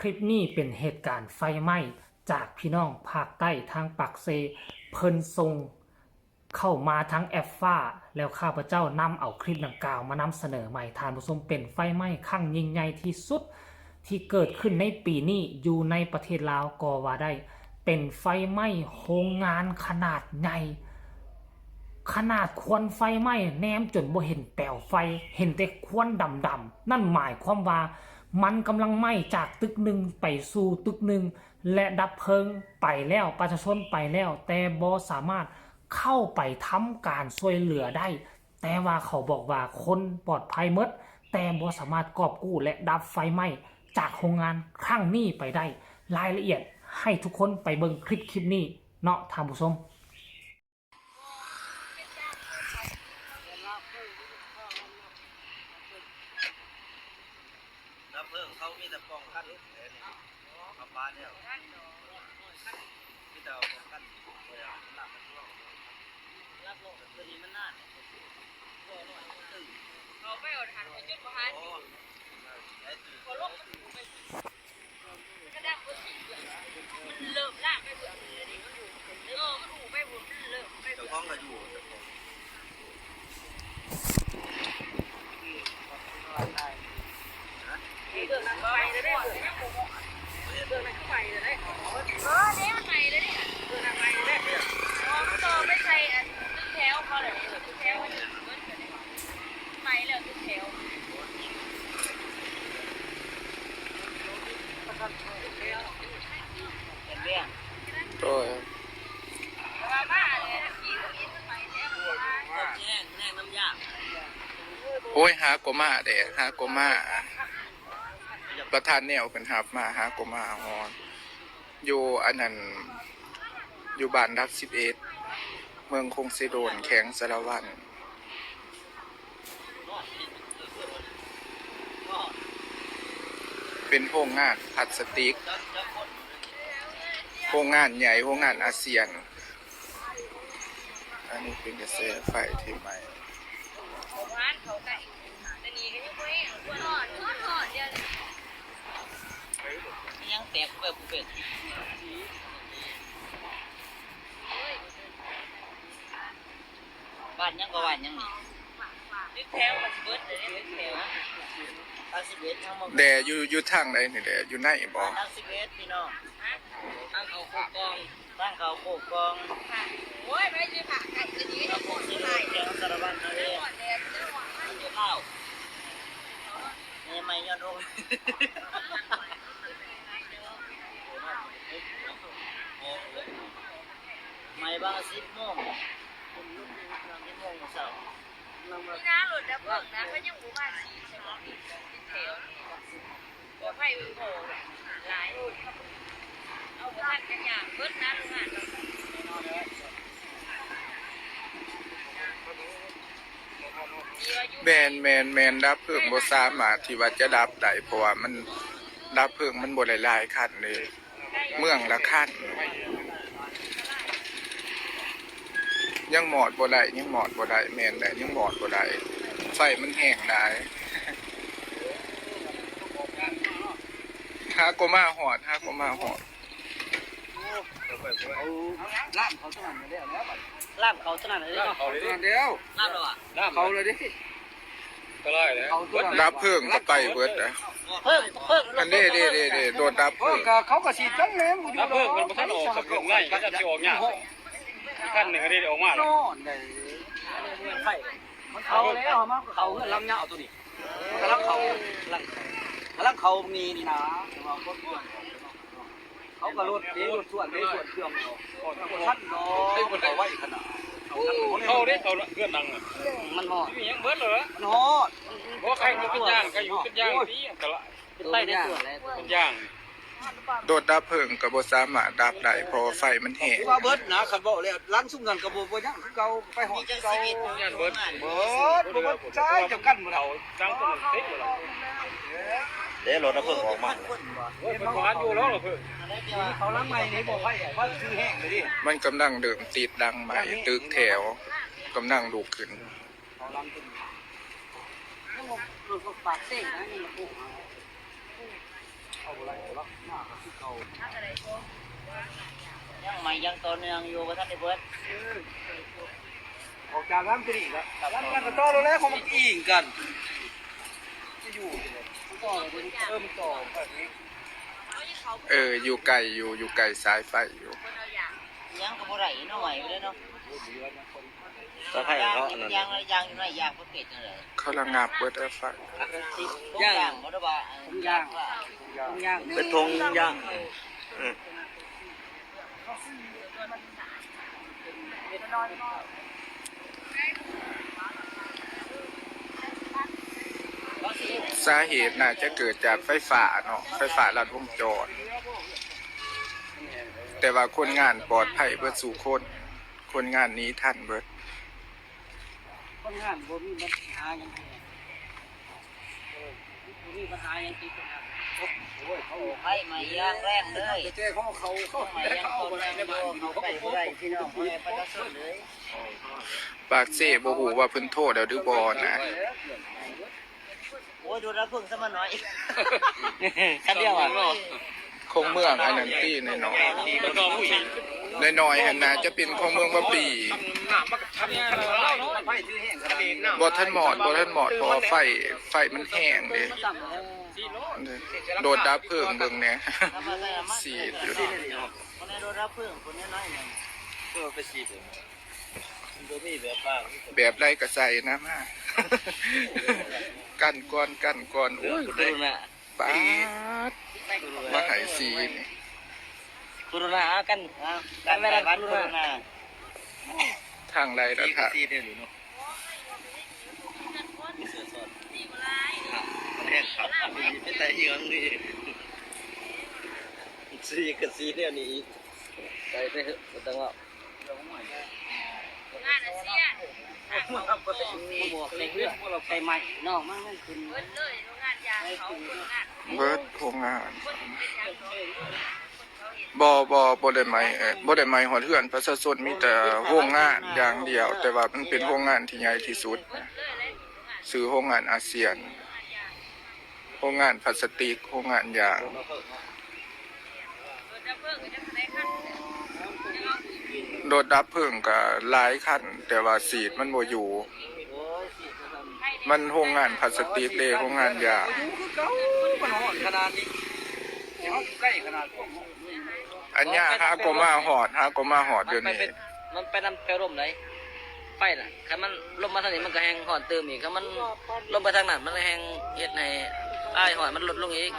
คลิปนี้เป็นเหตุการณ์ไฟไหม้จากพี่น้องภาคใต้ทางปักเซ เพิ่นทรงเข้ามาทั้งแอฟฟ้า แล้วข้าพเจ้านำเอาคลิปดังกล่าวมานำเสนอใหม่ทานผู้ชมเป็นไฟไหม้ครั้งยิ่งใหญ่ที่สุด ที่เกิดขึ้นในปีนี้อยู่ในประเทศลาวก็ว่าได้ เป็นไฟไหม้โรงงานขนาดใหญ่ขนาดควันไฟไหม้แนมจนบ่เห็นแปลวไฟเห็นแต่ควันดำๆนั่นหมายความว่า มันกำลังไหม้จากตึกหนึ่งไปสู่ตึกหนึ่งและดับเพลิงไปแล้วประชาชนไปแล้ว แต่บ่สามารถเข้าไปทำการช่วยเหลือได้ แต่ว่าเขาบอกว่าคนปลอดภัยมด แต่บ่สามารถกอบกู้และดับไฟไหม้จากโรงงานครั้งนี้ไปได้ รายละเอียดให้ทุกคนไปเบิ่งคลิปคลิปนี้เนาะท่านผู้ชม ดับเพลิงเขามีแต่ป้องกันเอ้ยนี่ขับ บ้านเนี่ยมีแต่ป้องกันเวลามันหนักมันร่วงรับโลกตัวนี้มันนานโลกหน่อยมันเราไปอาทันไปจุดประหารโอ้ไอ้ตื่นพอลบมันถูไปมันก็ดังบนสีเลยมันเริ่มลากไปบนสีเลยดิมันถูเออมันถูไปบนมันเริ่มไปบ เจ้าน ของก็อยู่เจ้าของ เรื่องนั้นไปเลยได้เรื่องนั้นเรื่องนั้นก็ไปเลยได้เออเนี่ยมันไปเลยเนี่ยเรื่องนั้นไปเลยอ๋อมันต่อไม่ใช่อันตึ้งแถวเขาเลยตึ้งแถวมันไปแล้วตึ้งแถว โอ้ย ว่าบ้าเลยกินกินไปแล้ว แห้งแห้งน้ำยา โอ้ยหากมาเด้หากมาประธานแนวเป็นหับมาหากมาฮอนอยู่อันนั้นอยู่บ้านรักสิบเอ็ดเมืองคงสิโดนแข็งสารวันเป็นโรงงานพลาสติกโรงงานใหญ่โรงงานอาเซียน อันนี้เป็นกระแสไฟที่ใหม่ เขาร้านเขาไก่แต่นี่ก็ยังไม่ควรหอดทอดหอดเดียวยังแตกเปิดเป็ดบ้านยังก็บ้านยังนี่ตึกแถวมันเบิดเลยตึกแถวทั้งสิเอ็ดทั้งหมดแดอยู่อยู่ทางใดนี่แดอยู่ในบ่ทั้งสิเอ็ดพี่น้องตั้งเขาโคกองตั้งเขาโคกองโอ้ยไม่ใช่ผักไก่จะดี เรา นะ โค โค ก ตร สิ ไร แกงสารวัตรนะเอง หอดแดดจะหอดมาก เดี๋ยวข้าวนี่ไม่ยอดลงไม่บางสิบโมงคุณลุกสิบโมงเสาร์ นี่นะหลุดดับเบิ้งนะเขายังหมู่บ้านสีใช่ไหมตึกแถวหัวไฟอึ่งโผล่หลายเอาไปทานกันอย่างเบิดนะลุงอะแมนแมนแมนดับเพลิงบ่สามารถที่ว่าจะดับได้เพราะว่ามันดับเพลิงมันบ่ได้หลายคันเลย เมืองละคัน ยังหมอดบ่ได้ยังหมอดบ่ได้แมนได้ยังหมอดบ่ได้ไฟมันแห้งได้หาก็มาหอดหาก็มาหอดล่ามเขาสนั่นเลยแล้วล่ามเขาสนั่นเลยเนาะเอาเลยดิเดียวล่ามเราอะน้ำเขาเลยดิก็ไล่เลยดับเพลิงก็ไปเบิดนะเพิ่งเพิ่งอันนี้เด้เด้เด้โดนดับเพลิงเขาก็สีจังเลยมึงน้ำเพิ่งมันบ่ทันออกกับเครื่องไล่ก็จะสิออกยาก ขั้นหนึ่งก็ได้ออกมาแล้วนอนได้ไฟมันเขาแล้วมาเขาเงินลำเงาตัวนี้กำลังเขากำลังกำลังเขามีนี่นะเขาก็รถเด้รถส่วนเด้ส่วนเครื่องท่านเนาะเขาไว้ขนาดเข้าได้เข้าเพื่อนดังอะมันหอดมีหยังเบิดเหรอมันหอดเพราะใครอยู่เป็นย่างใครอยู่เป็นย่างนี่ก็ละเป็นไฟได้ส่วนแล้วเป็นย่าง โดนดับเพลิงก็บ่สามารถดับได้เพราะไฟมันแห้งว่าเบิดนะคันบอกแล้วล้างซุ่มกันกระบอกบ่ยังคือเก่าไปหอดเก่าชีวิตย่างเบิดเบิดบ่บ่ใช่จะกันบ่เขาจังคนเต็กหมดแล้วเดี๋ยวรถน้ำเพิงออกมาโอ้ยเป็นหวานอยู่แล้วเหรอเพิ่นเขาล้งใหม่นี่บ่ไผว่าคือแห้งเลยดิมันกำลังเดิมติดดังใหม่ตึกแถวกำลังลุกขึ้นเขาล้างตึ้งรถปากเส้นนะนี่ลูก ยังใหม่ยังต่อเนื่องอยู่บ่ทันได้เบิดออกจากร้านก็ดีแล้วร้านมันก็ต่อแล้วของมันอิงกันจะอยู่ต่อเลยเริ่มต่อแบบนี้เอออยู่ไกลอยู่อยู่ไกลสายไฟอยู่ยังก็บ่ได้เนาะใหม่ไปเลยเนาะตะไคร้ยางเขานี่อันมันนั้นยางอะไรยางอยู่ไหนยางบ่เป็ดนั่นแหละเขาระงับเบิดไฟสิย่างบ่ได้ว่าย่าง ย่างเป็นทงย่างสาเหตุน่าจะเกิดจากไฟฟ้าเนาะไฟฟ้าลัดวงจร แต่ว่าคนงานปลอดภัยเบิดสู่คน คนงานหนี้ทันเบิด คนงานบ่มีปัญหาหยังบ่มีปัญหาหยังติดนะโอ้ยเขาไผ ใหม่ยางแรงเลยเจ๊เขาเขาเขาใหม่ยางเขาคนอะไรในบ้านเขาเขาไปได้พี่น้องบ่ได้ไปกระสุนเลยปากเซ่บ่ฮู้ว่าเพิ่นโทษแล้วหรือบอนะโอ้ยดูแล้วเพิ่งซะมาหน่อยคันเดียวอะคงเมืองอันนั้นที่น้อยแล้วก็ผู้หญิงๆน้อยๆหั่นนาจะเป็นของเมืองบ่ปีหน้ามันก็ทำทำเล่านาะไฟที่แห้งขนาดนี้บ่ทันหมอดบ่ทันหมอดพราะว่าไฟไฟมันแห้งเด้ โดดดับเพลิงเบิ่งแหน่ทำมาใส่ละมันสีดอยู่คนนี้โดนรับเพิ่งคนนี้น้อยหนึงก็ไปฉีดมันบ่มีแบบบ้างแบบไรก็ใส่นะมากั้นก้อนกั้นก้อนโอ้ยคุได้ณน่ะปาดมาใหายสีนี่คุณน่ะกันอะการไปวัดเพิ่งน่ะทางไรแล้วค่ะ ซีเนี่ยอยู่เนาะ แห้งครับเป็นแต่เฮืองนี่ซีกับซีเนี่ยนี่ไปไปเถอะบ่ต้งว่างานอาเซียนอะเขาโกงบ่บอกใส่เพื่อนเราไปใหม่นอกมันมันขึ้นเบิดเลยโรงงานยางเขาคนงานเบิดโรงงานคนเป็นยางเขาคนเขาเห็นบ่บ่บ่ได้ไหมเออบ่ได้ไหมหัวเทือนประชาชนมีแต่โรงงานอย่างเดียว แต่ว่ามันเป็นโรงงานที่ใหญ่ที่สุดซื้อโรงงานอาเซียน โรงงานพลาสติกโรงงานยางเบิดจะเพิ่งก็จะแสดงขั้นจะเอารถดับเพลิงก็หลายคันแต่ว่าสีดมันบ่อยู่ มันโรงงานพลาสติกเลยโรงงานยางอันหอดขนาดนี้เนี้ยฮะก็มาหอดหาก็มาหอดเดี๋ยวนี้มันไปนำไปร่มไหนไปน่ะคันมันลมมาทางนี้มันก็แหงหอนเติมอีกคันมันลมไปทางนั้นมันแหงเฮ็ดใน ห้อ้ายหอนมันลดลงอีก